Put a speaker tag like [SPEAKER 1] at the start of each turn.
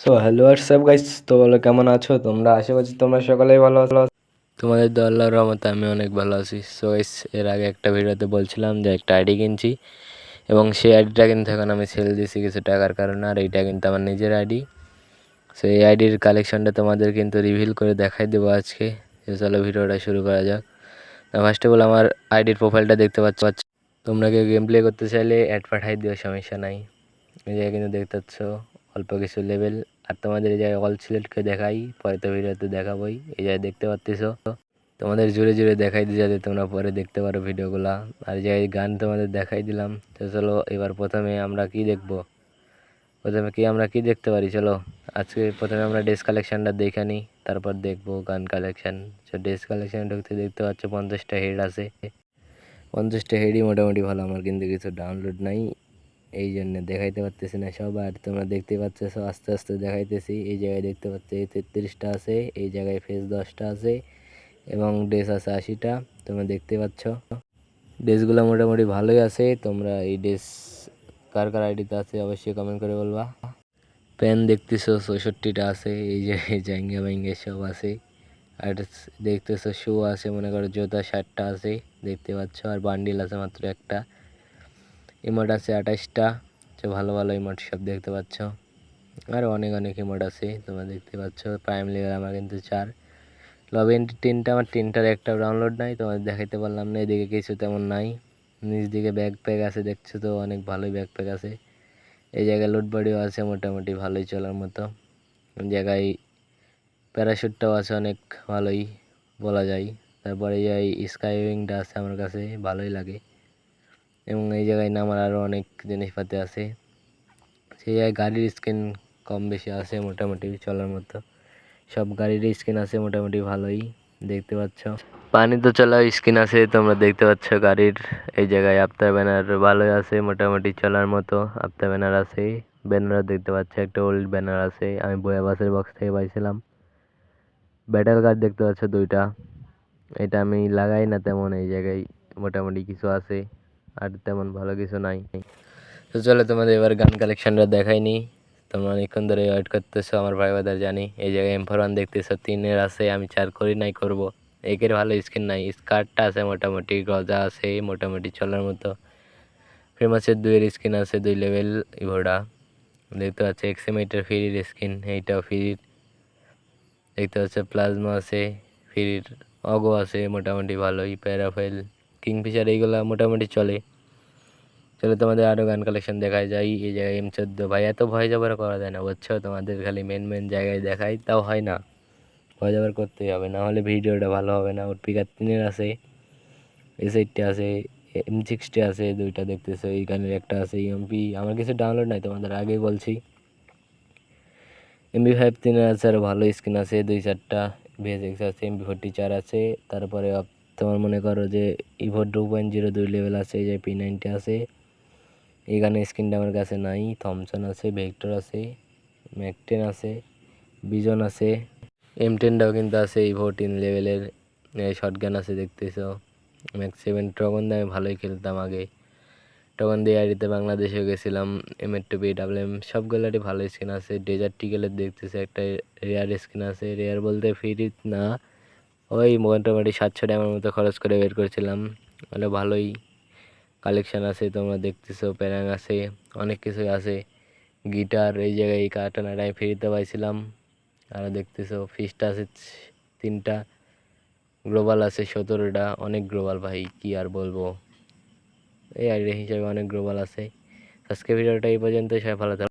[SPEAKER 1] So hello আর WhatsApp guys তো বলো, কেমন আছো? তোমরা? আশা করছি তোমরা সকলেই ভালো আছো। তোমাদের তো আল্লাহর রহমতে আমি অনেক ভালো আছি। সো গাইস এর আগে একটা ভিডিওতে বলছিলাম যে একটা আইডি কিনছি এবং সেই আইডিটা কিন্তু এখন আমি সেল দিয়েছি কিছু টাকার কারণে, আর এইটা কিন্তু আমার নিজের আইডি সো এই আইডির কালেকশনটা তোমাদের কিন্তু রিভিল করে দেখাই দেবো আজকে। চলো, ভিডিওটা শুরু করা যাক। ফার্স্ট অফ অল আমার আইডির প্রোফাইলটা দেখতে পাচ্ছ তোমরা কেউ গেম প্লে করতে চাইলে অ্যাড পাঠাই দিও, সমস্যা নাই। এই জায়গায় কিন্তু দেখতে পাচ্ছ। অল্প কিছু লেভেল আর তোমাদের এই জায়গায় অল সিলেক্টকে দেখাই, পরে তো ভিডিওতে দেখাবোই। এই জায়গায় দেখতে পাচ্ছ তোমাদের জুড়ে জুড়ে দেখাই দিই যাতে তোমরা পরে দেখতে পারো ভিডিওগুলা আর জায়গায় গান তোমাদের দেখাই দিলাম। তো চলো, এবার প্রথমে আমরা কি দেখব? প্রথমে কি আমরা কি দেখতে পারি? চলো, আজকে প্রথমে আমরা ড্রেস কালেকশানটা দেখে নিই তারপর দেখব গান কালেকশান তো ড্রেস কালেকশান ঢুকতে দেখতে পাচ্ছ, পঞ্চাশটা হেড আছে। পঞ্চাশটা হেডই মোটামুটি ভালো, আমার কিন্তু কিছু ডাউনলোড নাই। এই জন্য দেখাইতে পারতেছি না সব আর তোমরা দেখতে পাচ্ছ আস্তে আস্তে দেখাইতেছি। এই জায়গায় দেখতে পাচ্ছ তেত্রিশটা আছে, এই জায়গায় ফেস দশটা আছে এবং ড্রেস আছে আশিটা। তোমরা দেখতে পাচ্ছ। ড্রেসগুলো মোটামুটি ভালোই আছে। তোমরা এই ড্রেস কার কার আইডিতে আছে অবশ্যই কমেন্ট করে বলবা। প্যান দেখতেছো চৌষট্টিটা আছে, এই যে জাঙ্গা ব্যাঙ্গে সব আছে। আর দেখতেছো শু আছে, মনে করো জোতা, শার্টটা আছে, দেখতে পাচ্ছ। আর বান্ডিল আছে মাত্র একটা। ইমোট আছে আঠাশটা। তো ভালো ভালো ইমোট সব দেখতে পাচ্ছ। আর অনেক অনেক ইমোট আছে, তোমরা দেখতে পাচ্ছ। প্রাইম লেভেল আমার কিন্তু চার। লবি এন্ট্রি তিনটা আমার তিনটার একটা ডাউনলোড নাই, তোমাদের দেখাইতে পারলাম না, এদিকে কিছু তেমন নাই। নিচ দিকে ব্যাগ প্যাক আছে, দেখছ তো, অনেক ভালোই ব্যাগ প্যাক আছে। এই জায়গায় লোড বডিও আছে, মোটামুটি ভালোই চলার মতো। জায়গায় প্যারাশুটটাও আছে, অনেক ভালোই, বলা যায়। তারপরে এই স্কাই উইংটা আছে আমার কাছে, ভালোই লাগে। এবং এই জায়গায় নামার আরও অনেক জিনিসপাতি আছে। সেই জায়গায় গাড়ির স্ক্রিন কম বেশি আছে মোটামুটি চলার মতো। সব গাড়ির স্ক্রিন আছে মোটামুটি ভালোই, দেখতে পাচ্ছ। পানি তো চলার স্ক্রিন আছে, তোমরা দেখতে পাচ্ছ গাড়ির এই জায়গায়। আফতার ব্যানার ভালোই আছে, মোটামুটি চলার মতো। আফতার ব্যানার আছে ব্যানার দেখতে পাচ্ছ, একটা ওল্ড ব্যানার আছে। আমি বয়া বাসের বক্স থেকে পাইছিলাম। ব্যাটাল কার্ড দেখতে পাচ্ছ দুইটা। এটা আমি লাগাই না তেমন, এই জায়গায় মোটামুটি কিছু আছে। আর তেমন ভালো কিছু নাই। তো চলো তোমাদের এবার গান কালেকশনটা দেখাইনি তোমরা অনেকক্ষণ ধরে ওয়েট করতেছো, আমার ভাই বাদার জানি। এই জায়গায় এম ফোর ওয়ান দেখতেছো, তিনের আছে, আমি চার করি নাই করব। একের ভালো স্কিন নাই, স্কার্টটা আছে মোটামুটি, গজা আছে, মোটামুটি চলার মতো। ফেমাসের দুইয়ের স্কিন আছে, দুই লেভেল ইভোডা দেখতে পাচ্ছি এক্সিমেটার ফ্রির স্কিন এইটাও ফ্রির দেখতে পাচ্ছে প্লাজমা আছে ফ্রির অগো আছে, মোটামুটি ভালোই প্যারাফেল কিংফিশার এইগুলো মোটামুটি চলে। চলে তোমাদের আরও গান কালেকশন দেখায় যাই এই জায়গায় এম চোদ্দ। ভাই, এত ভয় যাবার করা যায় না, বুঝছ? তোমাদের খালি মেন মেন জায়গায় দেখাই, তাও হয় না। ভয় যাবার করতেই হবে, না হলে ভিডিওটা ভালো হবে না। ওর পিকার তিনের আছে এস এইটটি আছে এম সিক্সটি আছে, দুইটা দেখতেছো, এই গানের একটা আছে এমপি আমার কিছু ডাউনলোড নাই তোমাদের, আগেই বলছি। এমবি ফাইভ তিনের আছে আরও ভালো স্ক্রিন আছে, দুই চারটা ভিএসএক্স আছে এমবি ফোরটি চার আছে, তারপরে তোমার মনে করো যে ইভো টু পয়েন্ট জিরো দুই লেভেল আছে, এই যে পি নাইনটি আছে গানের স্ক্রিনটা আমার কাছে নাই থমসন আছে ভেক্টর আছে ম্যাকটেন আছে বিজন আছে এম টেনটাও কিন্তু আছে ইভো টেন লেভেলের শর্ট গান আছে দেখতেছো ম্যাক্স সেভেন ট্রগন দিয়ে আমি ভালোই খেলতাম আগে টগন দিয়ে আইডিতে বাংলাদেশেও গেছিলাম এম এর টু বি ডাবল এম সবগুলোরই ভালো স্কিন আছে ডেজার্ট টিকেলের দেখতেছে একটা রেয়ার স্কিন আছে রেয়ার বলতে ফ্রি না ওই মোটামুটি সাতশো টাকার মতো খরচ করে বের করেছিলাম। মানে ভালোই কালেকশান আছে, তোমরা দেখতেছো, প্যারাং আছে, অনেক কিছুই আছে। গিটার, এই জায়গায় এই কার্টনাটা আমি ফ্রিতে পাইছিলাম। আরও দেখতেছো, ফিস্ট আছে তিনটা, গ্লোবাল আছে সতেরোটা, অনেক গ্লোবাল ভাই, কি আর বলব। এই আইডিয়া হিসাবে অনেক গ্লোবাল আছে। আজকে ভিডিওটা এই পর্যন্ত সবাই ভালো